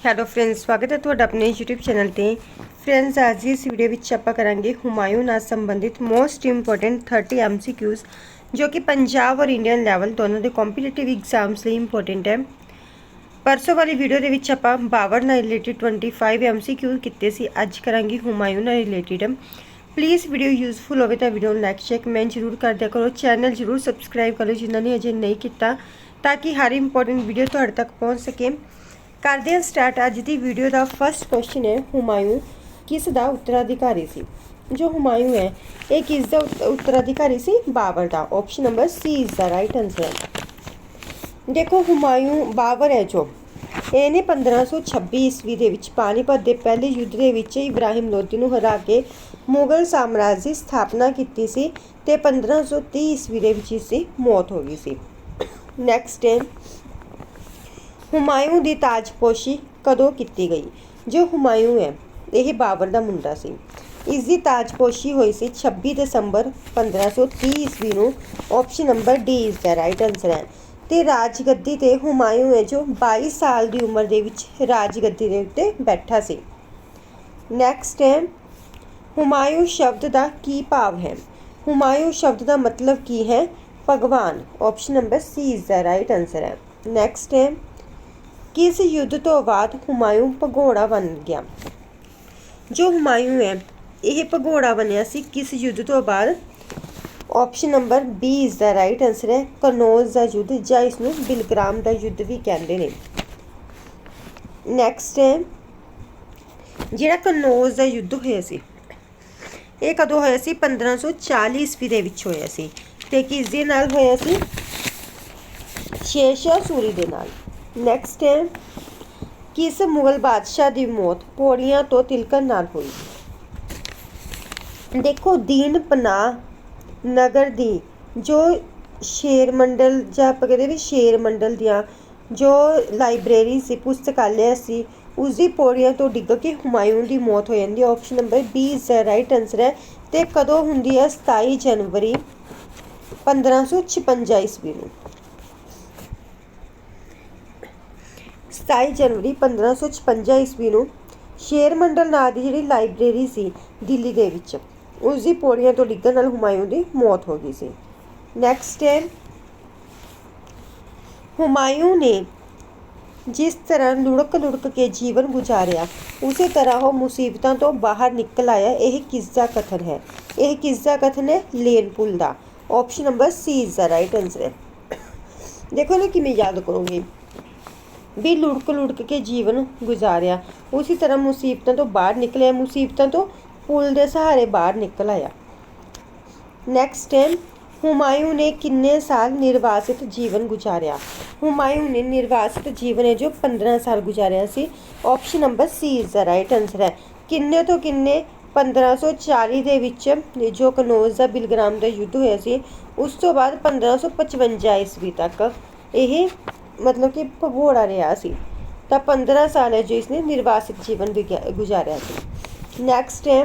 Hello friends ਸਵਾਗਤ ਹੈ ਤੁਹਾਡਾ ਆਪਣੇ YouTube ਚੈਨਲ ਤੇ ਫਰੈਂਡਸ ਅੱਜ ਦੀ ਇਸ ਵੀਡੀਓ ਵਿੱਚ ਆਪਾਂ ਕਰਾਂਗੇ ਹੁਮਾਯੂੰ ਨਾਲ ਸੰਬੰਧਿਤ ਮੋਸਟ ਇੰਪੋਰਟੈਂਟ 30 MCQs ਜੋ ਕਿ ਪੰਜਾਬ ਔਰ ਇੰਡੀਅਨ ਲੈਵਲ ਦੋਨੋਂ ਦੇ ਕੰਪੀਟੀਟਿਵ ਐਗਜ਼ਾਮਸ ਲਈ ਇੰਪੋਰਟੈਂਟ ਹੈ ਪਰਸੋਂ ਵਾਲੀ ਵੀਡੀਓ ਦੇ ਵਿੱਚ ਆਪਾਂ ਬਾਬਰ ਨਾਲ ਰਿਲੇਟਡ 25 MCQ ਕੀਤੇ ਸੀ ਅੱਜ ਕਰਾਂਗੇ ਹੁਮਾਯੂੰ ਨਾਲ ਰਿਲੇਟਡ ਪਲੀਜ਼ ਵੀਡੀਓ ਯੂਜ਼ਫੁਲ ਹੋਵੇ ਤਾਂ ਵੀਡੀਓ ਨੂੰ ਲਾਈਕ ਸ਼ੇਅਰ ਕਮੈਂਟ ਜ਼ਰੂਰ ਕਰ ਦਿਆ ਕਰੋ ਚੈਨਲ ਜ਼ਰੂਰ ਸਬਸਕ੍ਰਾਈਬ ਕਰੋ ਜਿਨ੍ਹਾਂ ਨੇ ਅਜੇ ਨਹੀਂ ਕੀਤਾ ਤਾਂ ਕਿ ਹਰ ਇੰਪੋਰਟੈਂਟ ਵੀਡੀਓ ਤੁਹਾਡੇ ਤੱਕ ਪਹੁੰਚ ਸਕੇ ਕਰਦੇ ਹਾਂ ਸਟਾਰਟ ਅੱਜ ਦੀ ਵੀਡੀਓ ਦਾ ਫਰਸਟ ਕੁਐਸਚਨ ਹੈ ਹੁਮਾਯੂੰ ਕਿਸ ਦਾ ਉੱਤਰਾਧਿਕਾਰੀ ਸੀ? ਜੋ ਹੁਮਾਯੂੰ ਹੈ, ਇਹ ਕਿਸ ਦਾ ਉੱਤਰਾਧਿਕਾਰੀ ਸੀ? ਬਾਬਰ ਦਾ। Option number C is the right answer ਦੇਖੋ ਹੁਮਾਯੂੰ ਬਾਬਰ ਹੈ ਜੋ। ਇਹਨੇ 1526 ਈਸਵੀ ਦੇ ਵਿੱਚ ਪਾਣੀਪਤ ਦੇ ਪਹਿਲੇ ਯੁੱਧ ਦੇ ਵਿੱਚ ਇਬਰਾਹਿਮ ਲੋਧੀ ਨੂੰ ਹਰਾ ਕੇ ਮੁਗਲ ਸਾਮਰਾਜ ਦੀ ਸਥਾਪਨਾ ਕੀਤੀ ਸੀ ਤੇ 1530 ਈਸਵੀ ਦੇ ਵਿੱਚ ਇਸ ਦੀ ਮੌਤ ਹੋ ਗਈ ਸੀ। ਨੈਕਸਟ ਹੈ ਹੁਮਾਯੂੰ ਦੀ ਤਾਜਪੋਸ਼ੀ ਕਦੋਂ ਕੀਤੀ ਗਈ? ਜੋ ਹੁਮਾਯੂੰ ਹੈ, ਇਹ ਬਾਬਰ ਦਾ ਮੁੰਡਾ ਸੀ। ਇਸ ਦੀ ਤਾਜਪੋਸ਼ੀ ਹੋਈ ਸੀ 26 ਦਸੰਬਰ 1530 ਈਸਵੀ ਨੂੰ। Option number D is the right answer ਹੈ। ਤੇ ਰਾਜਗੱਦੀ ਤੇ ਹੁਮਾਯੂੰ ਹੈ ਜੋ 22 ਸਾਲ ਦੀ ਉਮਰ ਦੇ ਵਿੱਚ ਰਾਜਗੱਦੀ ਦੇ ਉੱਤੇ ਬੈਠਾ ਸੀ। ਨੈਕਸਟ ਹੈ, ਹੁਮਾਯੂੰ ਸ਼ਬਦ ਦਾ ਕੀ ਭਾਵ ਹੈ? ਹੁਮਾਯੂੰ ਸ਼ਬਦ ਦਾ ਮਤਲਬ ਕੀ ਹੈ? ਭਗਵਾਨ। Option number C is the right answer ਹੈ। ਨੈਕਸਟ ਹੈ ਕਿਸ ਯੁੱਧ ਤੋਂ ਬਾਅਦ ਹੁਮਾਯੂੰ ਭਗੌੜਾ ਬਣ ਗਿਆ। ਜੋ ਹੁਮਾਯੂੰ ਹੈ, ਇਹ ਭਗੌੜਾ ਬਣਿਆ ਸੀ ਕਿਸ ਯੁੱਧ ਤੋਂ ਬਾਅਦ? Option number B is the right answer ਹੈ। ਕਨੌਜ ਦਾ ਯੁੱਧ ਜਾਂ ਇਸ ਨੂੰ ਬਿਲਗ੍ਰਾਮ ਦਾ ਯੁੱਧ ਵੀ ਕਹਿੰਦੇ ਨੇ। ਨੈਕਸਟ ਹੈ, ਜਿਹੜਾ ਕਨੌਜ ਦਾ ਯੁੱਧ ਹੋਇਆ ਸੀ, ਇਹ ਕਦੋਂ ਹੋਇਆ ਸੀ? 1540 ਈਸਵੀ ਦੇ ਵਿੱਚ ਹੋਇਆ ਸੀ ਤੇ ਕਿਸ ਦੇ ਨਾਲ ਹੋਇਆ ਸੀ? ਸ਼ੇਰਸ਼ਾਹ ਸੂਰੀ ਦੇ ਨਾਲ। ਨੈਕਸਟ ਹੈ, ਕਿਸ ਮੁਗਲ ਬਾਦਸ਼ਾਹ ਦੀ ਮੌਤ ਪੌੜੀਆਂ ਤੋਂ ਤਿਲਕਣ ਨਾਲ ਹੋਈ? ਦੇਖੋ, ਦੀਨ ਪਨਾ ਨਗਰ ਦੀ, ਜੋ ਸ਼ੇਰ ਮੰਡਲ ਜਾਂ ਆਪਾਂ ਕਹਿੰਦੇ ਵੀ ਸ਼ੇਰ ਮੰਡਲ ਦੀਆਂ ਜੋ ਲਾਇਬ੍ਰੇਰੀ ਸੀ, ਪੁਸਤਕਾਲਿਆ ਸੀ ਉਸ ਦੀ ਪੌੜੀਆਂ ਤੋਂ ਡਿੱਗ ਕੇ ਹੁਮਾਯੂੰ ਦੀ ਮੌਤ ਹੋ ਜਾਂਦੀ ਹੈ। Option number B is the right answer ਹੈ। ਤੇ ਕਦੋਂ ਹੁੰਦੀ ਹੈ? 27 ਜਨਵਰੀ 1556 ਈਸਵੀ ਨੂੰ। 27 ਜਨਵਰੀ 1556 ਈਸਵੀ ਨੂੰ ਸ਼ੇਰ ਮੰਡਲ ਨਾਂ ਦੀ ਜਿਹੜੀ ਲਾਇਬ੍ਰੇਰੀ ਸੀ ਦਿੱਲੀ ਦੇ ਵਿੱਚ ਉਸ ਦੀ ਪੌੜੀਆਂ ਤੋਂ ਡਿੱਗਣ ਨਾਲ ਹੁਮਾਯੂੰ ਦੀ ਮੌਤ ਹੋ ਗਈ ਸੀ। ਨੈਕਸਟ ਹੈ ਹੁਮਾਯੂੰ ਨੇ ਜਿਸ ਤਰ੍ਹਾਂ ਲੁੜਕ ਲੁੜਕ ਕੇ ਜੀਵਨ ਗੁਜ਼ਾਰਿਆ, ਉਸੇ ਤਰ੍ਹਾਂ ਉਹ ਮੁਸੀਬਤਾਂ ਤੋਂ ਬਾਹਰ ਨਿਕਲ ਆਇਆ। ਇਹ ਕਿਸ ਦਾ ਕਥਨ ਹੈ? ਇਹ ਕਿਸ ਦਾ ਕਥਨ ਹੈ? Lane Lane Poole the. Option number C is the right answer ਹੈ ਦੇਖੋ ਨਾ ਕਿਵੇਂ ਯਾਦ ਕਰੋਗੇ। ਵੀ ਲੁੜਕ ਲੁੜਕ ਕੇ ਜੀਵਨ ਗੁਜ਼ਾਰਿਆ। ਉਸੇ ਤਰ੍ਹਾਂ ਮੁਸੀਬਤਾਂ ਤੋਂ ਬਾਹਰ ਨਿਕਲਿਆ। ਮੁਸੀਬਤਾਂ ਤੋਂ ਪੁਲ ਦੇ ਸਹਾਰੇ ਬਾਹਰ ਨਿਕਲ ਆਇਆ। ਨੈਕਸਟ ਹੈ ਹੁਮਾਯੂੰ ਨੇ ਕਿੰਨੇ ਸਾਲ ਨਿਰਵਾਸਿਤ ਜੀਵਨ ਗੁਜ਼ਾਰਿਆ? ਹੁਮਾਯੂੰ ਨੇ ਨਿਰਵਾਸਿਤ ਜੀਵਨ ਹੈ ਜੋ 15 ਸਾਲ ਗੁਜ਼ਾਰਿਆ ਸੀ। Option number C is the right answer ਹੈ। ਕਿੰਨੇ ਤੋਂ ਕਿੰਨੇ? 1540 ਦੇ ਵਿੱਚ ਜੋ ਕਨੌਜ ਦਾ ਬਿਲਗਰਾਮ ਦਾ ਯੁੱਧ ਹੋਇਆ ਸੀ, ਉਸ ਤੋਂ ਬਾਅਦ 1555 ਈਸਵੀ ਤੱਕ ਇਹ ਮਤਲਬ ਕਿ ਭਗੌੜਾ ਰਿਹਾ ਸੀ, ਤਾਂ 15 ਸਾਲ ਹੈ ਜੋ ਇਸਨੇ ਨਿਰਵਾਸਿਤ ਜੀਵਨ ਗੁਜ਼ਾਰਿਆ ਸੀ। ਨੈਕਸਟ ਹੈ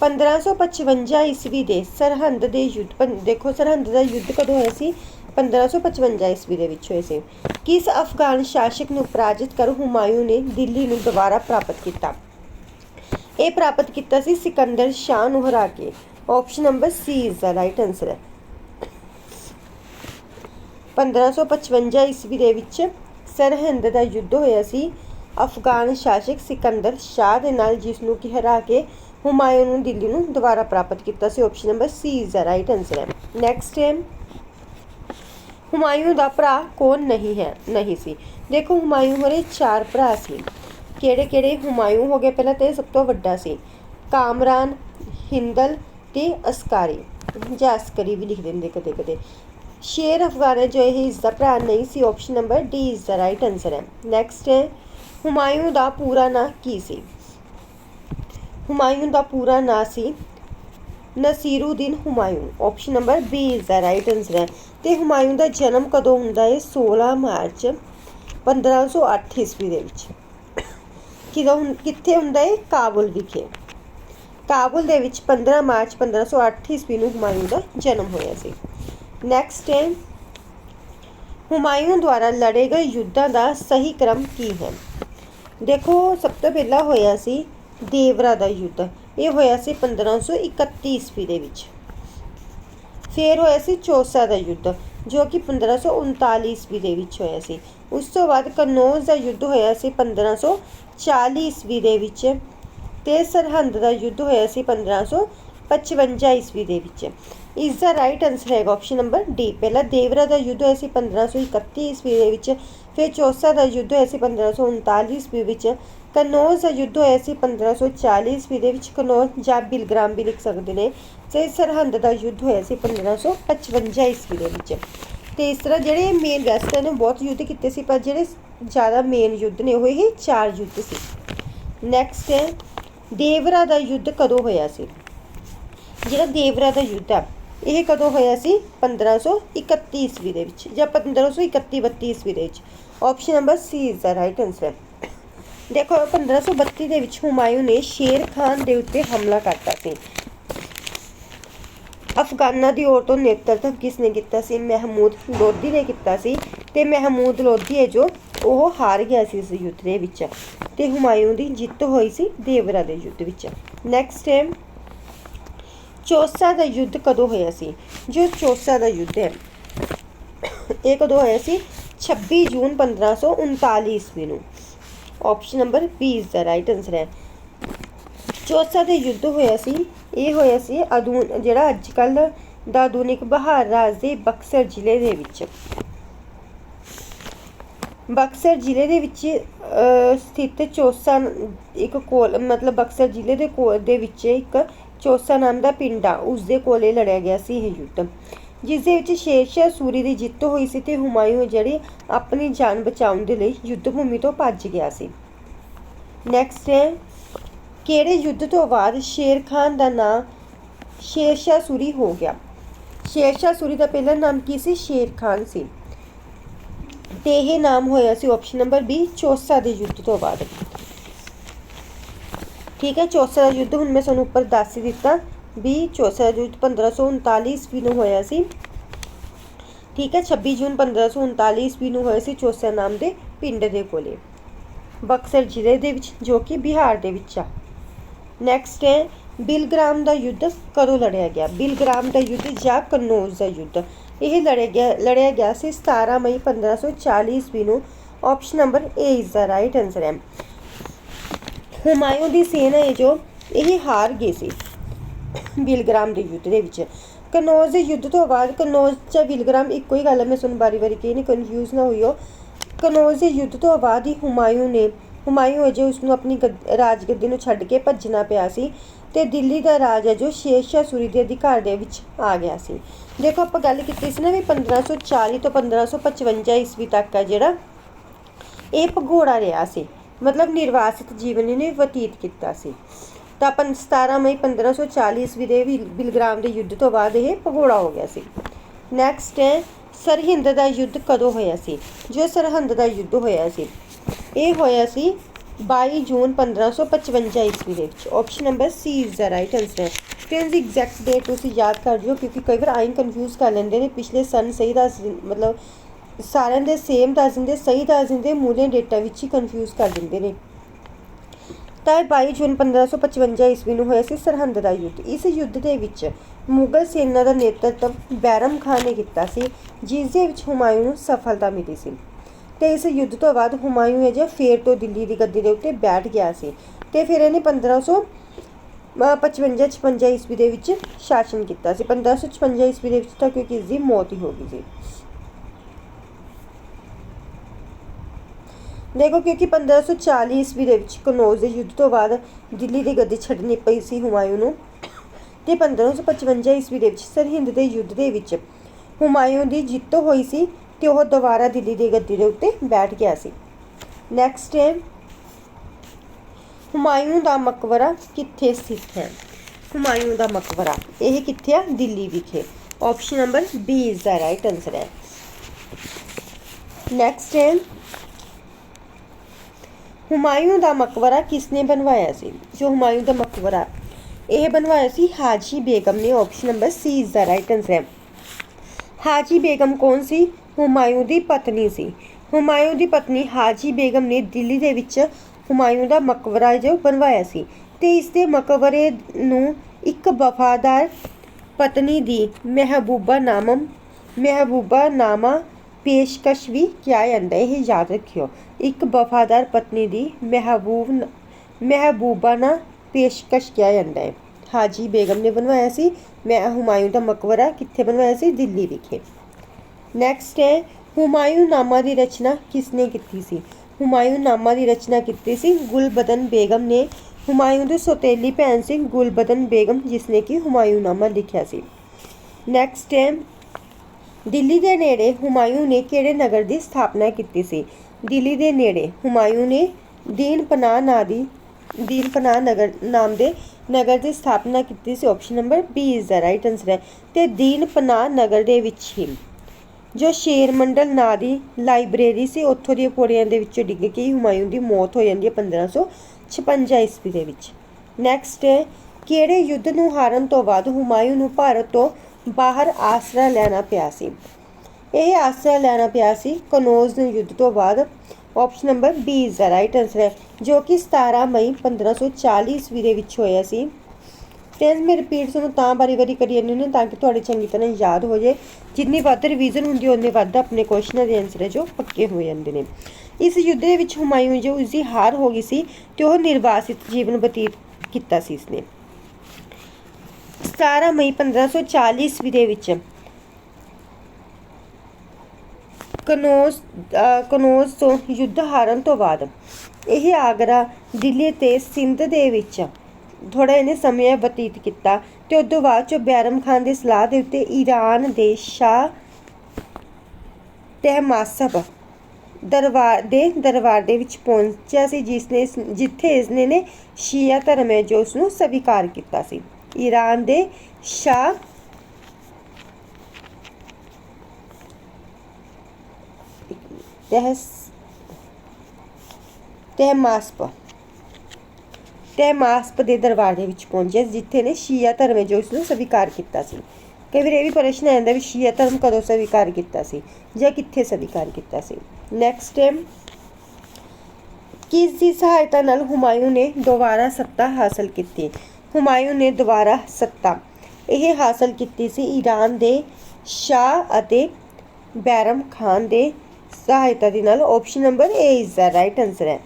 1555 ਈਸਵੀ ਦੇ ਸਰਹੰਦ ਦੇ ਯੁੱਧ ਦੇਖੋ ਸਰਹੰਦ ਦਾ ਯੁੱਧ ਕਦੋਂ ਹੋਇਆ ਸੀ? 1555 ਈਸਵੀ ਦੇ ਵਿੱਚ ਹੋਏ ਸੀ। ਕਿਸ ਅਫਗਾਨ ਸ਼ਾਸਕ ਨੂੰ ਪਰਾਜਿਤ ਕਰ ਹੁਮਾਯੂੰ ਨੇ ਦਿੱਲੀ ਨੂੰ ਦੁਬਾਰਾ ਪ੍ਰਾਪਤ ਕੀਤਾ। ਇਹ ਪ੍ਰਾਪਤ ਕੀਤਾ ਸੀ ਸਿਕੰਦਰ ਸ਼ਾਹ ਨੂੰ ਹਰਾ ਕੇ। Option number C is the right answer ਹੈ 1555 ਈਸਵੀ ਦੇ ਵਿੱਚ ਸਰਹਿੰਦ ਦਾ ਯੁੱਧ ਹੋਇਆ ਸੀ। ਅਫਗਾਨ ਸ਼ਾਸਕ ਸਿਕੰਦਰ ਸ਼ਾਹ ਦੇ ਨਾਲ ਜਿਸ ਨੂੰ ਕਿ ਹਰਾ ਕੇ ਹੁਮਾਯੂੰ ਨੂੰ ਦਿੱਲੀ ਨੂੰ ਦੁਬਾਰਾ ਪ੍ਰਾਪਤ ਕੀਤਾ ਸੀ option number C is the right answer ਹੈ ਨੈਕਸਟ ਹੈ। ਹੁਮਾਯੂੰ ਦਾ ਭਰਾ ਕੌਣ ਨਹੀਂ ਹੈ? ਨਹੀਂ ਸੀ। ਦੇਖੋ ਹੁਮਾਯੂੰ ਹੋਰੇ ਚਾਰ ਭਰਾ ਸੀ। ਕਿਹੜੇ ਕਿਹੜੇ ਹੁਮਾਯੂੰ ਹੋ ਗਏ ਪਹਿਲਾਂ ਤੇ? ਸਭ ਤੋਂ ਵੱਡਾ ਸੀ। ਕਾਮਰਾਨ, ਹਿੰਦਲ ਤੇ ਅਸਕਾਰੀ। ਜਾਂ ਅਸਕਰੀ ਵੀ ਲਿਖ ਦਿੰਦੇ ਕਦੇ ਕਦੇ। ਸ਼ੇਰ ਅਫਗਾਨ ਹੈ ਜੋ ਇਹ ਇਸ ਦਾ ਸੀ option number D is the right answer ਹੈ। ਨੈਕਸਟ ਹੈ, ਹੁਮਾਯੂੰ ਦਾ ਪੂਰਾ ਨਾਂ ਕੀ ਸੀ? ਹੁਮਾਯੂੰ ਦਾ ਪੂਰਾ ਨਾਂ ਸੀ Nasiruddin Humayun. Option number B is the right answer ਹੈ। ਤੇ ਹੁਮਾਯੂੰ ਦਾ ਜਨਮ ਕਦੋਂ ਹੁੰਦਾ ਹੈ? 16 ਮਾਰਚ 1508 ਈਸਵੀ ਦੇ ਵਿੱਚ। ਕਿਦੋਂ ਕਿੱਥੇ ਹੁੰਦਾ ਹੈ? ਕਾਬੁਲ ਵਿਖੇ। ਕਾਬੁਲ ਦੇ ਵਿੱਚ 15 ਮਾਰਚ 1508 ਈਸਵੀ ਨੂੰ ਹੁਮਾਯੂੰ ਦਾ ਜਨਮ ਹੋਇਆ ਸੀ। ਨੈਕਸਟ ਹੈ ਹੁਮਾਯੂੰ ਦੁਆਰਾ ਲੜੇ ਗਏ ਯੁੱਧਾਂ ਦਾ ਸਹੀ ਕ੍ਰਮ ਕੀ ਹੈ? ਦੇਖੋ, ਸਭ ਤੋਂ ਪਹਿਲਾਂ ਹੋਇਆ ਸੀ ਦੇਵਰਾ ਦਾ ਯੁੱਧ। ਇਹ ਹੋਇਆ ਸੀ 1531 ਈਸਵੀ ਦੇ ਵਿੱਚ। ਫਿਰ ਹੋਇਆ ਸੀ ਚੌਸਾ ਦਾ ਯੁੱਧ, ਜੋ ਕਿ 1539 ਈਸਵੀ ਦੇ ਵਿੱਚ ਹੋਇਆ ਸੀ। ਉਸ ਤੋਂ ਬਾਅਦ ਕਨੌਜ ਦਾ ਯੁੱਧ ਹੋਇਆ ਸੀ 1540 ਈਸਵੀ ਦੇ ਵਿੱਚ ਤੇ ਸਰਹੰਦ ਦਾ ਯੁੱਧ ਹੋਇਆ ਸੀ 1555 ਈਸਵੀ ਦੇ ਵਿੱਚ। ਇਸ ਦਾ ਰਾਈਟ ਆਨਸਰ ਹੈਗਾ ਆਪਸ਼ਨ ਨੰਬਰ ਡੀ ਪਹਿਲਾ ਦੇਵਰਾ ਦਾ ਯੁੱਧ ਹੋਇਆ ਸੀ 1531 ਈਸਵੀ ਦੇ ਵਿੱਚ, ਫਿਰ ਚੌਸਾ ਦਾ ਯੁੱਧ ਹੋਇਆ ਸੀ 1539 ਈਸਵੀ ਵਿੱਚ, ਕਨੌਜ ਦਾ ਯੁੱਧ ਹੋਇਆ ਸੀ 1540 ਈਸਵੀ ਦੇ ਵਿੱਚ, ਕਨੌਜ ਜਾਂ ਬਿਲਗ੍ਰਾਮ ਵੀ ਲਿਖ ਸਕਦੇ ਨੇ। ਤੇ ਸਰਹੰਦ ਦਾ ਯੁੱਧ ਹੋਇਆ ਸੀ 1555 ਈਸਵੀ ਦੇ ਵਿੱਚ। ਤੇ ਇਸ ਤਰ੍ਹਾਂ ਜਿਹੜੇ ਮੇਨ ਵੈਸਟਰਨ ਨੇ ਬਹੁਤ ਯੁੱਧ ਕੀਤੇ ਸੀ, ਪਰ ਜਿਹੜੇ ਜ਼ਿਆਦਾ ਮੇਨ ਯੁੱਧ ਨੇ, ਉਹ ਇਹ ਚਾਰ ਯੁੱਧ ਸੀ। ਨੈਕਸਟ ਹੈ, ਦੇਵਰਾ ਦਾ ਯੁੱਧ ਕਦੋਂ ਹੋਇਆ ਸੀ? ਜਿਹੜਾ ਦੇਵਰਾ ਦਾ ਯੁੱਧ ਆ ਇਹ ਕਦੋਂ ਹੋਇਆ ਸੀ? 1531 ਈਸਵੀ ਦੇ ਵਿੱਚ ਜਾਂ 1531 32 ਈਸਵੀ ਦੇ ਵਿੱਚ? Option number C is the right answer ਦੇਖੋ 1532 ਦੇ ਵਿੱਚ ਹੁਮਾਯੂੰ ਨੇ ਸ਼ੇਰ ਖਾਨ ਦੇ ਉੱਤੇ ਹਮਲਾ ਕਰਤਾ ਸੀ। ਅਫਗਾਨਾਂ ਦੀ ਔਰ ਤੋਂ ਨੇਤਰਤਵ ਕਿਸ ਨੇ ਕੀਤਾ ਸੀ? ਮਹਿਮੂਦ ਲੋਧੀ ਨੇ ਕੀਤਾ ਸੀ ਤੇ ਮਹਿਮੂਦ ਲੋਧੀ ਹੈ ਜੋ ਉਹ ਹਾਰ ਗਿਆ ਸੀ ਇਸ ਯੁੱਧ ਦੇ ਵਿੱਚ ਤੇ ਹੁਮਾਯੂੰ ਦੀ ਜਿੱਤ ਹੋਈ ਸੀ ਦੇਵਰਾ ਦੇ ਯੁੱਧ ਵਿੱਚ। ਨੈਕਸਟ ਟਾਈਮ ਚੌਸਾ ਦਾ ਯੁੱਧ ਕਦੋਂ ਹੋਇਆ ਸੀ? ਜੋ ਚੌਸਾ ਦਾ ਯੁੱਧ ਹੈ, ਇਹ ਕਦੋਂ ਹੋਇਆ ਸੀ? 26 ਜੂਨ 1539 ਈਸਵੀ ਨੂੰ। Option number B is the right answer ਹੈ। ਚੌਸਾ ਦੇ ਯੁੱਧ ਹੋਇਆ ਸੀ, ਇਹ ਹੋਇਆ ਸੀ ਅਦੂ ਜਿਹੜਾ ਅੱਜ ਕੱਲ ਦਾ ਆਧੁਨਿਕ ਬਿਹਾਰ ਰਾਜ ਦੇ ਬਕਸਰ ਜ਼ਿਲ੍ਹੇ ਦੇ ਵਿੱਚ। ਬਕਸਰ ਜ਼ਿਲ੍ਹੇ ਦੇ ਵਿੱਚ ਸਥਿਤ ਚੌਸਾ ਇੱਕ ਕੋਲ, ਮਤਲਬ ਬਕਸਰ ਜ਼ਿਲ੍ਹੇ ਦੇ ਕੋਲ ਦੇ ਵਿੱਚ ਇੱਕ ਚੌਸਾ ਨਾਮ ਦਾ ਪਿੰਡ ਆ ਉਸ ਦੇ ਕੋਲੇ ਲੜਿਆ ਗਿਆ ਸੀ ਇਹ ਯੁੱਧ ਜਿਸ ਦੇ ਵਿੱਚ ਸ਼ੇਰਸ਼ਾਹ ਸੂਰੀ ਦੀ ਜਿੱਤ ਹੋਈ ਸੀ ਤੇ ਹੁਮਾਯੂੰ ਜਿਹੜੇ ਆਪਣੀ ਜਾਨ ਬਚਾਉਣ ਦੇ ਲਈ ਯੁੱਧ ਭੂਮੀ ਤੋਂ ਭੱਜ ਗਿਆ ਸੀ। ਨੈਕਸਟ ਹੈ, ਕਿਹੜੇ ਯੁੱਧ ਤੋਂ ਬਾਅਦ ਸ਼ੇਰ ਖਾਨ ਦਾ ਨਾਮ ਸ਼ੇਰਸ਼ਾਹ ਸੂਰੀ ਹੋ ਗਿਆ? ਸ਼ੇਰਸ਼ਾਹ ਸੂਰੀ ਦਾ ਪਹਿਲਾ ਨਾਮ ਕੀ ਸੀ? ਸ਼ੇਰ ਖਾਨ ਸੀ। ਤੇ ਇਹ ਨਾਮ ਹੋਇਆ ਸੀ ਆਪਸ਼ਨ ਨੰਬਰ ਬੀ ਚੌਸਾ ਦੇ ਯੁੱਧ ਤੋਂ ਬਾਅਦ। ਠੀਕ ਹੈ ਚੌਸਾ ਦਾ ਯੁੱਧ ਹੁਣ ਮੈਂ ਤੁਹਾਨੂੰ ਉੱਪਰ ਦੱਸ ਹੀ ਦਿੱਤਾ ਵੀ ਚੌਸਾ ਦਾ ਯੁੱਧ 1539 ਈਸਵੀ ਨੂੰ ਹੋਇਆ ਸੀ। ਠੀਕ ਹੈ 26 ਜੂਨ 1539 ਈਸਵੀ ਨੂੰ ਹੋਇਆ ਸੀ ਚੌਸਾ ਨਾਮ ਦੇ ਪਿੰਡ ਦੇ ਕੋਲੇ, ਬਕਸਰ ਜ਼ਿਲ੍ਹੇ ਦੇ ਵਿੱਚ, ਜੋ ਕਿ ਬਿਹਾਰ ਦੇ ਵਿੱਚ ਆ। ਨੈਕਸਟ ਹੈ, ਬਿਲਗ੍ਰਾਮ ਦਾ ਯੁੱਧ ਕਦੋਂ ਲੜਿਆ ਗਿਆ? ਬਿਲਗ੍ਰਾਮ ਦਾ ਯੁੱਧ ਜਾਂ ਕਨੌਜ ਦਾ ਯੁੱਧ? ਇਹ ਲੜਿਆ ਗਿਆ ਲੜਿਆ ਗਿਆ ਸੀ 17 ਮਈ 1540 ਈਸਵੀ ਨੂੰ। Option number A is the right answer ਹੈ। ਹੁਮਾਯੂੰ ਦੀ ਸੈਨਾ ਹੈ ਜੋ ਇਹ ਹਾਰ ਗਈ ਸੀ ਬਿਲਗ੍ਰਾਮ ਦੇ ਯੁੱਧ ਦੇ ਵਿੱਚ। ਕਨੌਜ ਦੇ ਯੁੱਧ ਤੋਂ ਬਾਅਦ ਕਨੌਜ ਜਾਂ ਬਿਲਗ੍ਰਾਮ ਇੱਕੋ ਹੀ ਗੱਲ ਹੈ, ਮੈਂ ਤੁਹਾਨੂੰ ਬਾਰੀ-ਬਾਰੀ ਕਹੀ ਨਹੀਂ ਕਨਫਿਊਜ਼ ਨਾ ਹੋਈਓ ਕਨੌਜ ਦੇ ਯੁੱਧ ਤੋਂ ਬਾਅਦ ਹੀ ਹੁਮਾਯੂੰ ਨੇ, ਹੁਮਾਯੂੰ ਹੈ ਜੋ ਉਸ ਨੂੰ ਆਪਣੀ ਰਾਜਗੱਦੀ ਨੂੰ ਛੱਡ ਕੇ ਭੱਜਣਾ ਪਿਆ ਸੀ ਤੇ ਦਿੱਲੀ ਦਾ ਰਾਜ ਹੈ ਜੋ ਸ਼ੇਰਸ਼ਾਹ ਸੂਰੀ ਦੇ ਅਧਿਕਾਰ ਦੇ ਵਿੱਚ ਆ ਗਿਆ ਸੀ। ਦੇਖੋ, ਆਪਾਂ ਗੱਲ ਕੀਤੀ ਸੀ ਨਾ ਵੀ 1540 ਤੋਂ 1555 ਈਸਵੀ ਤੱਕ ਹੈ ਜਿਹੜਾ, ਇਹ ਭਗੌੜਾ ਰਿਹਾ ਸੀ। ਮਤਲਬ ਨਿਰਵਾਸਿਤ ਜੀਵਨ ਇਹਨੇ ਬਤੀਤ ਕੀਤਾ ਸੀ। ਤਾਂ ਆਪਾਂ 17 ਮਈ 1540 ਈਸਵੀ ਦੇ ਵੀ, ਬਿਲਗ੍ਰਾਮ ਦੇ ਯੁੱਧ ਤੋਂ ਬਾਅਦ ਇਹ ਭਗੌੜਾ ਹੋ ਗਿਆ ਸੀ। ਨੈਕਸਟ ਹੈ, ਸਰਹਿੰਦ ਦਾ ਯੁੱਧ ਕਦੋਂ ਹੋਇਆ ਸੀ? ਜੋ ਸਰਹੰਦ ਦਾ ਯੁੱਧ ਹੋਇਆ ਸੀ। ਇਹ ਹੋਇਆ ਸੀ 22 ਜੂਨ 1555 ਈਸਵੀ ਦੇ ਵਿੱਚ। Option number C is the right answer friends exact date ਤੁਸੀਂ ਯਾਦ ਕਰ ਜਿਓ ਕਿਉਂਕਿ ਕਈ ਵਾਰ ਆਈਨ ਕਨਫਿਊਜ਼ ਕਰ ਲੈਂਦੇ ਨੇ। ਪਿਛਲੇ ਸਨ ਸਹੀ ਦਾ ਮਤਲਬ ਸਾਰਿਆਂ ਦੇ ਸੇਮ ਦੱਸ ਦਿੰਦੇ ਸਹੀ ਦੱਸ ਦਿੰਦੇ ਮੂਲੀਅਨ ਡੇਟਾ ਵਿੱਚ ਹੀ ਕਨਫਿਊਜ਼ ਕਰ ਦਿੰਦੇ ਨੇ। ਤਾਂ ਇਹ 22 ਜੂਨ 1555 ਈਸਵੀ ਨੂੰ ਹੋਇਆ ਸੀ ਸਰਹੰਦ ਦਾ ਯੁੱਧ। ਇਸ ਯੁੱਧ ਦੇ ਵਿੱਚ ਮੁਗਲ ਸੈਨਾ ਦਾ ਨੇਤਰਤਵ ਬੈਰਮ ਖਾਨ ਨੇ ਕੀਤਾ ਸੀ, ਜਿਸ ਦੇ ਵਿੱਚ ਹੁਮਾਯੂੰ ਨੂੰ ਸਫਲਤਾ ਮਿਲੀ ਸੀ। ਤੇ ਇਸ ਯੁੱਧ ਤੋਂ ਬਾਅਦ ਹੁਮਾਯੂੰ ਹੈ ਫੇਰ ਤੋਂ ਦਿੱਲੀ ਦੀ ਗੱਦੀ ਦੇ ਉੱਤੇ ਬੈਠ ਗਿਆ ਸੀ ਤੇ ਫਿਰ ਇਹਨੇ 1500 55 56 ਈਸਵੀ ਦੇ ਵਿੱਚ ਸ਼ਾਸਨ ਕੀਤਾ ਸੀ। 1556 ਈਸਵੀ ਦੇ ਵਿੱਚ ਤਾਂ ਕਿਉਂਕਿ ਇਸ ਦੀ ਮੌਤ ਹੀ ਹੋ ਗਈ ਸੀ। ਦੇਖੋ ਕਿਉਂਕਿ 1540 ਈਸਵੀ ਦੇ ਵਿੱਚ ਕਨੌਜ ਦੇ ਯੁੱਧ ਤੋਂ ਬਾਅਦ ਦਿੱਲੀ ਦੀ ਗੱਦੀ ਛੱਡਣੀ ਪਈ ਸੀ ਹੁਮਾਯੂੰ ਨੂੰ ਤੇ 1555 ਈਸਵੀ ਦੇ ਵਿੱਚ ਸਰਹਿੰਦ ਦੇ ਯੁੱਧ ਦੇ ਵਿੱਚ ਹੁਮਾਯੂੰ ਦੀ ਜਿੱਤ ਹੋਈ ਸੀ ਤੇ ਉਹ ਦੁਬਾਰਾ ਦਿੱਲੀ ਦੀ ਗੱਦੀ ਦੇ ਉੱਤੇ ਬੈਠ ਗਿਆ ਸੀ। ਨੈਕਸਟ ਹੈ। ਹੁਮਾਯੂੰ ਦਾ ਮਕਬਰਾ ਕਿੱਥੇ ਸਥਿਤ ਹੈ? ਹੁਮਾਯੂੰ ਦਾ ਮਕਬਰਾ, ਇਹ ਕਿੱਥੇ ਆ? ਦਿੱਲੀ ਵਿਖੇ। Option number B is the right answer ਹੈ। ਨੈਕਸਟ ਹੈ। ਹੁਮਾਯੂੰ ਦਾ ਮਕਬਰਾ ਕਿਸਨੇ ਬਣਵਾਇਆ ਸੀ? ਜੋ ਹੁਮਾਯੂੰ ਦਾ ਮਕਬਰਾ ਇਹ ਬਣਵਾਇਆ ਸੀ, ਹਾਜੀ ਬੇਗਮ ਨੇ option number C is the right answer ਹੈ ਹਾਜੀ ਬੇਗਮ ਕੌਣ ਸੀ? ਹੁਮਾਯੂੰ ਦੀ ਪਤਨੀ ਸੀ। ਹੁਮਾਯੂੰ ਦੀ ਪਤਨੀ ਹਾਜੀ ਬੇਗਮ ਨੇ ਦਿੱਲੀ ਦੇ ਵਿੱਚ ਹੁਮਾਯੂੰ ਦਾ ਮਕਬਰਾ ਜੋ ਬਣਵਾਇਆ ਸੀ ਤੇ ਇਸ ਦੇ ਮਕਬਰੇ ਨੂੰ ਇੱਕ ਵਫਾਦਾਰ ਪਤਨੀ ਦੀ ਮਹਿਬੂਬਾ ਨਾਮਮ ਮਹਿਬੂਬਾ ਨਾਮਾ ਪੇਸ਼ਕਸ਼ ਵੀ ਕਿਹਾ ਜਾਂਦਾ ਇਹ ਯਾਦ ਰੱਖਿਓ, ਇੱਕ ਵਫਾਦਾਰ ਪਤਨੀ ਦੀ ਮਹਿਬੂਬ ਨ- ਮਹਿਬੂਬਾ ਨਾ ਪੇਸ਼ਕਸ਼ ਕਿਹਾ ਜਾਂਦਾ ਹੈ। ਹਾਜੀ ਬੇਗਮ ਨੇ ਬਣਵਾਇਆ ਸੀ, ਮੈਂ ਹੁਮਾਯੂੰ ਦਾ ਮਕਬਰਾ ਕਿੱਥੇ ਬਣਵਾਇਆ ਸੀ? ਦਿੱਲੀ ਵਿਖੇ। ਨੈਕਸਟ ਹੈ, ਹੁਮਾਯੂੰ ਨਾਮਾ ਦੀ ਰਚਨਾ ਕਿਸਨੇ ਕੀਤੀ ਸੀ? ਹੁਮਾਯੂੰ ਨਾਮਾ ਦੀ ਰਚਨਾ ਕੀਤੀ ਸੀ ਗੁਲਬਦਨ ਬੇਗਮ ਨੇ। ਹੁਮਾਯੂੰ ਦੇ ਸੋਤੇਲੀ ਭੈਣ ਸੀ ਗੁਲਬਦਨ ਬੇਗਮ ਜਿਸ ਨੇ ਕਿ ਹੁਮਾਯੂੰ ਨਾਮਾ ਲਿਖਿਆ ਸੀ। ਨੈਕਸਟ ਹੈ ਦਿੱਲੀ ਦੇ ਨੇੜੇ ਹੁਮਾਯੂੰ ਨੇ ਕਿਹੜੇ ਨਗਰ ਦੀ ਸਥਾਪਨਾ ਕੀਤੀ ਸੀ? ਦਿੱਲੀ ਦੇ ਨੇੜੇ ਹੁਮਾਯੂੰ ਨੇ ਦੀਨ ਪਨਾਹ ਨਾਂ ਦੀ, ਦੀਨ ਪਨਾਹ ਨਗਰ ਨਾਮ ਦੇ ਨਗਰ ਦੀ ਸਥਾਪਨਾ ਕੀਤੀ ਸੀ। Option number B is the right answer ਹੈ। ਤੇ ਦੀਨ ਪਨਾਹ ਨਗਰ ਦੇ ਵਿੱਚ ਹੀ ਜੋ ਸ਼ੇਰ ਮੰਡਲ ਨਾਂ ਦੀ ਲਾਇਬ੍ਰੇਰੀ ਸੀ, ਉੱਥੋਂ ਦੀਆਂ ਪੌੜੀਆਂ ਦੇ ਵਿੱਚੋਂ ਡਿੱਗ ਕੇ ਹੀ ਹੁਮਾਯੂੰ ਦੀ ਮੌਤ ਹੋ ਜਾਂਦੀ ਹੈ 1556 ਈਸਵੀ ਦੇ ਵਿੱਚ। ਨੈਕਸਟ ਕਿਹੜੇ ਯੁੱਧ ਨੂੰ ਹਾਰਨ ਤੋਂ ਬਾਅਦ ਹੁਮਾਯੂੰ ਨੂੰ ਭਾਰਤ ਤੋਂ ਬਾਹਰ ਆਸਰਾ ਲੈਣਾ ਪਿਆ ਸੀ। ਇਹ ਆਸਰਾ ਲੈਣਾ ਪਿਆ ਸੀ ਕਨੋਜ਼ ਦੇ ਯੁੱਧ ਤੋਂ ਬਾਅਦ। Option number B is the right answer ਹੈ, ਜੋ ਕਿ 17 ਮਈ 1540 ਈਸਵੀ ਦੇ ਵਿੱਚ ਹੋਇਆ ਸੀ। ਫਰੈਂਡਸ ਮੈਂ ਰਿਪੀਟ ਤੁਹਾਨੂੰ ਤਾਂ ਬਾਰੀ-ਬਾਰੀ ਕਰੀ ਜਾਂਦੀ ਹੁੰਦੀ ਹਾਂ ਤਾਂ ਕਿ ਤੁਹਾਡੇ ਚੰਗੀ ਤਰ੍ਹਾਂ ਯਾਦ ਹੋ ਜਾਏ। ਜਿੰਨੀ ਵੱਧ ਰਿਵੀਜ਼ਨ ਹੁੰਦੀ ਉਹਨੇ ਵੱਧ ਆਪਣੇ ਕੁਐਸਚਨਾਂ ਦੇ ਆਨਸਰ ਹੈ ਜੋ ਪੱਕੇ ਹੋ ਜਾਂਦੇ ਨੇ। ਇਸ ਯੁੱਧ ਦੇ ਵਿੱਚ ਹੁਮਾਯੂੰ ਜੋ ਉਸਦੀ ਹਾਰ ਹੋ ਗਈ ਸੀ ਤੇ ਉਹ ਨਿਰਵਾਸਿਤ ਜੀਵਨ ਬਤੀਤ ਕੀਤਾ ਸੀ ਇਸਨੇ। 17 ਮਈ 1540 ਈਸਵੀ ਦੇ ਵਿੱਚ ਕਨੋਜ਼ ਅ, ਤੋਂ ਯੁੱਧ ਹਾਰਨ ਤੋਂ ਬਾਅਦ ਇਹ ਆਗਰਾ ਦਿੱਲੀ ਤੇ ਸਿੰਧ ਦੇ ਵਿੱਚ ਥੋੜਾ ਇਹਨੇ ਸਮੇਂ ਬਤੀਤ ਕੀਤਾ ਤੇ ਉਸ ਤੋਂ ਬਾਅਦ ਚ ਬੈਰਮ ਖਾਨ ਦੀ ਸਲਾਹ ਦੇ ਉੱਤੇ ਈਰਾਨ ਦੇ ਸ਼ਾਹ ਤਹਿਮਾਸਬ ਦਰਬਾਰ ਦੇ ਦਰਬਾਰ ਦੇ ਵਿੱਚ ਪਹੁੰਚਿਆ ਸੀ ਜਿਸ ਨੇ ਇਸ- ਜਿੱਥੇ ਇਸਨੇ ਨੇ ਸ਼ੀਆ ਧਰਮ ਹੈ ਜੋ ਉਸ ਨੂੰ ਸਵੀਕਾਰ ਕੀਤਾ ਸੀ। ਈਰਾਨ ਦੇ ਸ਼ਾਹ ਤਹਿਸ ਤਹਿਮਾਸਪ ਤਹਿਮਾਸਪ ਦੇ ਦਰਬਾਰ ਵਿੱਚ ਪਹੁੰਚਿਆ ਜਿੱਥੇ ਨੇ ਸ਼ੀਆ ਧਰਮ ਹੈ, ਜੋ ਇਸ ਨੂੰ ਸਵੀਕਾਰ ਕੀਤਾ ਸੀ। ਕਈ ਵਾਰ ਇਹ ਵੀ ਪ੍ਰਸ਼ਨ ਆ ਜਾਂਦਾ ਵੀ ਸ਼ੀਆ ਧਰਮ ਕਦੋਂ ਸਵੀਕਾਰ ਕੀਤਾ ਸੀ, ਜਾਂ ਕਿੱਥੇ ਸਵੀਕਾਰ ਕੀਤਾ ਸੀ। ਨੈਕਸਟ ਹੈ ਕਿਸ ਦੀ ਸਹਾਇਤਾ ਨਾਲ ਹੁਮਾਯੂੰ ਨੇ ਦੁਬਾਰਾ ਸੱਤਾ ਹਾਸਲ ਕੀਤੀ? ਹੁਮਾਯੂੰ ਨੇ ਦੁਬਾਰਾ ਸੱਤਾ। ਇਹ ਹਾਸਲ ਕੀਤੀ ਸੀ ਈਰਾਨ ਦੇ ਸ਼ਾਹ ਅਤੇ ਬੈਰਮ ਖਾਨ ਦੇ ਸਹਾਇਤਾ ਦੇ ਨਾਲ। Option number A is the right answer ਹੈ।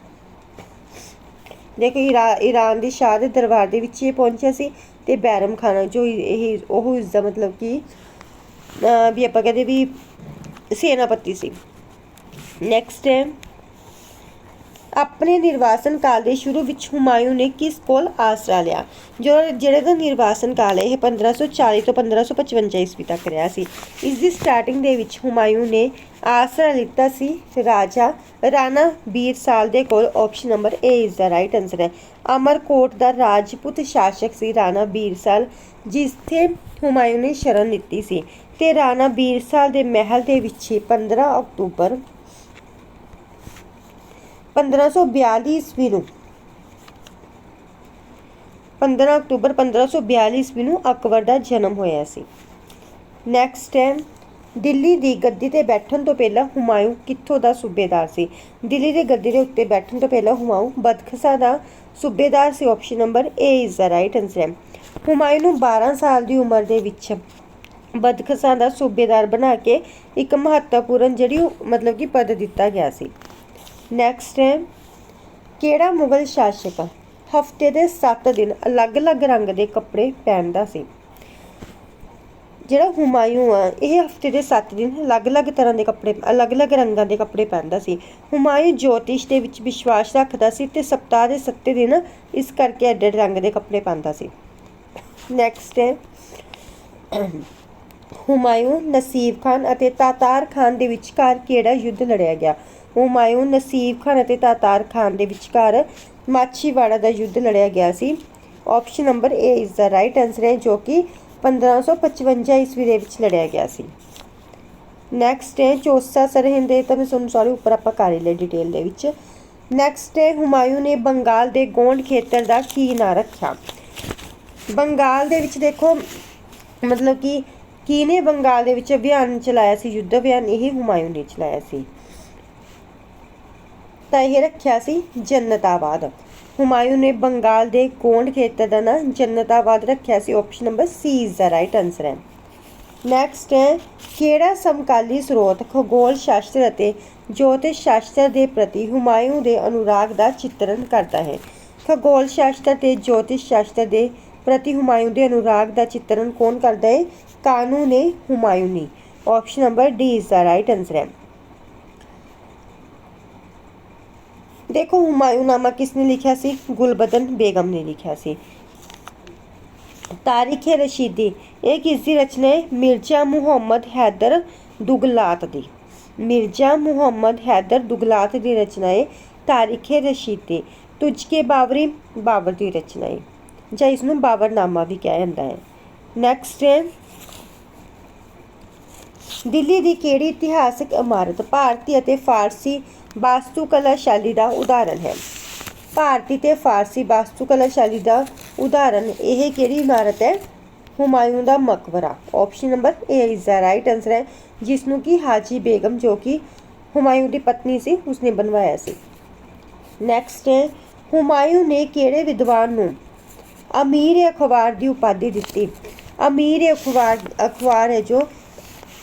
ਦੇਖੋ ਈਰਾਨ ਦੇ ਸ਼ਾਹ ਦੇ ਦਰਬਾਰ ਦੇ ਵਿੱਚ ਇਹ ਪਹੁੰਚਿਆ ਸੀ ਤੇ ਬੈਰਮ ਖਾਨ ਜੋ ਇਹ, ਉਹ ਇਸ ਦਾ ਮਤਲਬ ਕਿ ਵੀ ਆਪਾਂ ਕਹਿੰਦੇ ਵੀ ਸੈਨਾਪਤੀ ਸੀ। ਨੈਕਸਟ ਹੈ। ਆਪਣੇ ਨਿਰਵਾਸਨ ਕਾਲ ਦੇ ਸ਼ੁਰੂ ਵਿੱਚ ਹੁਮਾਯੂੰ ਨੇ ਕਿਸ ਕੋਲ ਆਸਰਾ ਲਿਆ? ਜੋ ਜਿਹੜੇ ਦਾ ਨਿਰਵਾਸਨ ਕਾਲ ਹੈ, ਇਹ 1540 ਤੋਂ 1555 ਈਸਵੀ ਤੱਕ ਰਿਹਾ ਸੀ। ਇਸ ਦੀ ਸਟਾਰਟਿੰਗ ਦੇ ਵਿੱਚ ਹੁਮਾਯੂੰ ਨੇ ਆਸਰਾ ਲਿੱਤਾ ਸੀ। ਰਾਜਾ ਰਾਣਾ ਬੀਰ ਸਾਲ ਦੇ ਕੋਲ ਆਪਸ਼ਨ ਨੰਬਰ ਏ ਇਸ ਦਾ ਰਾਈਟ ਆਨਸਰ ਹੈ। ਅਮਰਕੋਟ ਦਾ ਰਾਜਪੂਤ ਸ਼ਾਸਕ ਸੀ ਰਾਣਾ ਬੀਰ ਸਾਲ, ਜਿਸਥੇ ਹੁਮਾਯੂੰ ਨੇ ਸ਼ਰਨ ਲਿੱਤੀ ਸੀ। ਤੇ ਰਾਣਾ ਬੀਰ ਸਾਲ ਦੇ ਮਹਿਲ ਦੇ ਵਿੱਚ ਹੀ 15 ਅਕਤੂਬਰ 1542 ਈਸਵੀ ਨੂੰ। 15 ਅਕਤੂਬਰ 1542 ਈਸਵੀ ਨੂੰ ਅਕਬਰ ਦਾ ਜਨਮ ਹੋਇਆ ਸੀ। ਨੈਕਸਟ ਹੈ ਦਿੱਲੀ ਦੀ ਗੱਦੀ ਤੇ ਬੈਠਣ ਤੋਂ ਪਹਿਲਾਂ ਹੁਮਾਯੂੰ ਕਿੱਥੋਂ ਦਾ ਸੂਬੇਦਾਰ ਸੀ? ਦਿੱਲੀ ਦੇ ਗੱਦੀ ਦੇ ਉੱਤੇ ਬੈਠਣ ਤੋਂ ਪਹਿਲਾਂ ਹੁਮਾਯੂੰ ਬਦਖਸ਼ਾ ਦਾ ਸੂਬੇਦਾਰ ਸੀ। Option number A is the right answer ਹੈ ਹੁਮਾਯੂੰ ਨੂੰ 12 ਸਾਲ ਦੀ ਉਮਰ ਦੇ ਵਿੱਚ ਬਦਖਸ਼ਾਂ ਦਾ ਸੂਬੇਦਾਰ ਬਣਾ ਕੇ ਇੱਕ ਮਹੱਤਵਪੂਰਨ ਜਿਹੜੀ ਮਤਲਬ ਕਿ ਪਦ ਦਿੱਤਾ ਗਿਆ ਸੀ। ਨੈਕਸਟ ਹੈ ਕਿਹੜਾ ਮੁਗਲ ਸ਼ਾਸਕ ਹਫ਼ਤੇ ਦੇ 7 ਦਿਨ ਅਲੱਗ-ਅਲੱਗ ਰੰਗ ਦੇ ਕੱਪੜੇ ਪਹਿਨਦਾ ਸੀ? ਜਿਹੜਾ ਹੁਮਾਯੂੰ ਆ, ਇਹ ਹਫ਼ਤੇ ਦੇ 7 ਦਿਨ ਅਲੱਗ-ਅਲੱਗ ਤਰ੍ਹਾਂ ਦੇ ਕੱਪੜੇ, ਅਲੱਗ-ਅਲੱਗ ਰੰਗਾਂ ਦੇ ਕੱਪੜੇ ਪਹਿਨਦਾ ਸੀ। ਹੁਮਾਯੂੰ ਜੋਤਿਸ਼ ਦੇ ਵਿੱਚ ਵਿਸ਼ਵਾਸ ਰੱਖਦਾ ਸੀ ਤੇ ਸਪਤਾਹ ਦੇ 7 ਦਿਨ ਇਸ ਕਰਕੇ ਅੱਡ-ਅੱਡ ਰੰਗ ਦੇ ਕੱਪੜੇ ਪਾਉਂਦਾ ਸੀ। ਨੈਕਸਟ ਹੈ ਹੁਮਾਯੂੰ ਨਸੀਬ ਖਾਨ ਅਤੇ ਤਾਤਾਰ ਖਾਨ ਦੇ ਵਿਚਕਾਰ ਕਿਹੜਾ ਯੁੱਧ ਲੜਿਆ ਗਿਆ? ਹੁਮਾਯੂੰ ਨਸੀਬ ਖਾਨ ਅਤੇ ਤਾਤਾਰ ਖਾਨ ਦੇ ਵਿਚਕਾਰ ਮਾਛੀਵਾੜਾ ਦਾ ਯੁੱਧ ਲੜਿਆ ਗਿਆ ਸੀ। Option number A is the right answer ਹੈ, ਜੋ ਕਿ 1555 ਈਸਵੀ ਦੇ ਵਿੱਚ ਲੜਿਆ ਗਿਆ ਸੀ। ਨੈਕਸਟ ਹੈ ਚੌਸਾ ਸਰਹਿੰਦ ਇਹ ਤਾਂ ਮੈਂ ਤੁਹਾਨੂੰ ਸਾਰੇ ਉੱਪਰ ਆਪਾਂ ਕਰ ਹੀ ਲਿਆ ਡਿਟੇਲ ਦੇ ਵਿੱਚ। ਨੈਕਸਟ ਹੈ ਹੁਮਾਯੂੰ ਨੇ ਬੰਗਾਲ ਦੇ ਗੋਂਡ ਖੇਤਰ ਦਾ ਕੀ ਨਾਂ ਰੱਖਿਆ? ਬੰਗਾਲ ਦੇ ਵਿੱਚ ਦੇਖੋ, ਮਤਲਬ ਕਿ ਕਿਹਨੇ ਬੰਗਾਲ ਦੇ ਵਿੱਚ ਅਭਿਆਨ ਚਲਾਇਆ ਸੀ, ਯੁੱਧ ਅਭਿਆਨ, ਇਹ ਹੁਮਾਯੂੰ ਨੇ ਚਲਾਇਆ ਸੀ। ਤਾਂ ਇਹ ਰੱਖਿਆ ਸੀ ਜੰਨਤਾਬਾਦ ਹੁਮਾਯੂੰ ਨੇ ਬੰਗਾਲ ਦੇ ਗੋਂਡ ਖੇਤਰ ਦਾ ਨਾਂ ਜੰਨਤਾਬਾਦ ਰੱਖਿਆ ਸੀ option number C is the right answer ਹੈ। ਨੈਕਸਟ ਹੈ, ਕਿਹੜਾ ਸਮਕਾਲੀ ਸਰੋਤ ਖਗੋਲ ਸ਼ਾਸਤਰ ਅਤੇ ਜੋਤਿਸ਼ ਸ਼ਾਸਤਰ ਦੇ ਪ੍ਰਤੀ ਹੁਮਾਯੂੰ ਦੇ ਅਨੁਰਾਗ ਦਾ ਚਿੱਤਰਨ ਕਰਦਾ ਹੈ? ਖਗੋਲ ਸ਼ਾਸਤਰ ਤੇ ਜੋਤਿਸ਼ ਸ਼ਾਸਤਰ ਦੇ ਪ੍ਰਤੀ ਹੁਮਾਯੂੰ ਦੇ ਅਨੁਰਾਗ ਦਾ ਚਿੱਤਰਨ ਕੌਣ ਕਰਦਾ ਹੈ? Qanun-e Humayuni. Option number D is the right answer ਹੈ। ਦੇਖੋ ਹੁਮਾਯੂਨਾਮਾ ਕਿਸਨੇ ਲਿਖਿਆ ਸੀ? ਗੁਲਬਦਨ ਬੇਗਮ ਨੇ ਲਿਖਿਆ ਸੀ। ਤਾਰੀਖ ਰਸ਼ੀਦੀ, ਇਹ ਕਿਸ ਦੀ ਰਚਨਾ ਹੈ ਮਿਰਜ਼ਾ ਮੁਹੰਮਦ ਹੈਦਰ ਦੁਗਲਾਤ ਦੀ। ਮਿਰਜ਼ਾ ਮੁਹੰਮਦ ਹੈਦਰ ਦੁਗਲਾਤ ਦੀ ਰਚਨਾ ਹੈ ਤਾਰੀਖ ਰਸ਼ੀਦੀ ਤੁਝਕੇ ਬਾਬਰੀ ਬਾਬਰ ਦੀ ਰਚਨਾ ਹੈ ਜਾਂ ਇਸ ਨੂੰ ਬਾਬਰਨਾਮਾ ਵੀ ਕਿਹਾ ਜਾਂਦਾ ਹੈ ਨੈਕਸਟ ਹੈ ਦਿੱਲੀ ਦੀ ਕਿਹੜੀ ਇਤਿਹਾਸਕ ਇਮਾਰਤ ਭਾਰਤੀ ਅਤੇ ਫਾਰਸੀ ਵਾਸਤੂਕਲਾ ਸ਼ੈਲੀ ਦਾ ਉਦਾਹਰਣ ਹੈ। ਭਾਰਤੀ ਤੇ ਫਾਰਸੀ ਵਾਸਤੂਕਲਾ ਸ਼ੈਲੀ ਦਾ ਉਦਾਹਰਣ ਇਹ ਕਿਹੜੀ ਇਮਾਰਤ ਹੈ? ਹੁਮਾਯੂੰ ਦਾ ਮਕਬਰਾ। Option number A is the right answer ਹੈ ਜਿਸ ਨੂੰ ਕਿ ਹਾਜੀ ਬੇਗਮ ਜੋ ਕਿ ਹੁਮਾਯੂੰ ਦੀ ਪਤਨੀ ਸੀ, ਉਸਨੇ ਬਣਵਾਇਆ ਸੀ। ਨੈਕਸਟ ਹੈ, ਹੁਮਾਯੂੰ ਨੇ ਕਿਹੜੇ ਵਿਦਵਾਨ ਨੂੰ ਅਮੀਰ ਅਖਬਾਰ ਦੀ ਉਪਾਧੀ ਦਿੱਤੀ? ਅਮੀਰ ਅਖਬਾਰ ਅਖਬਾਰ ਹੈ ਜੋ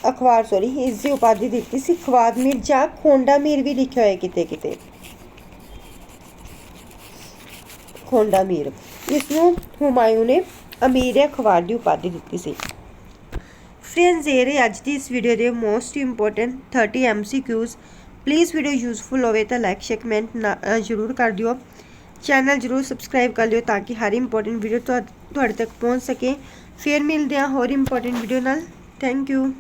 ਅਖਬਾਰ ਸੌਰੀ ਇਸ ਦੀ ਉਪਾਧੀ ਦਿੱਤੀ ਸੀ ਖਵਾਦ ਮੀਰ ਜਾਂ ਖੋਂਡਾ ਮੀਰ ਵੀ ਲਿਖਿਆ ਹੋਇਆ ਕਿਤੇ ਕਿਤੇ। ਖੋਂਡਾ ਮੀਰ ਇਸ ਨੂੰ ਹੁਮਾਯੂੰ ਨੇ ਅਮੀਰ ਅਖਬਾਰ ਦੀ ਉਪਾਧੀ ਦਿੱਤੀ ਸੀ। ਫਰੈਂਡਸ, ਇਹ ਰਹੇ ਅੱਜ ਦੀ ਇਸ ਵੀਡੀਓ ਦੇ most important 30 MCQs please video useful ਹੋਵੇ ਤਾਂ ਲਾਈਕ ਸ਼ੇਅਰ ਕਮੈਂਟ ਜ਼ਰੂਰ ਕਰ ਦਿਓ। ਚੈਨਲ ਜ਼ਰੂਰ ਸਬਸਕ੍ਰਾਈਬ ਕਰ ਲਿਓ ਤਾਂ ਕਿ ਹਰ ਇੰਪੋਰਟੈਂਟ ਵੀਡੀਓ ਤੁਹਾਡੇ ਤੱਕ ਪਹੁੰਚ ਸਕੇ। ਫਿਰ ਮਿਲਦੇ ਹਾਂ ਹੋਰ ਇੰਪੋਰਟੈਂਟ ਵੀਡੀਓ ਨਾਲ। Thank you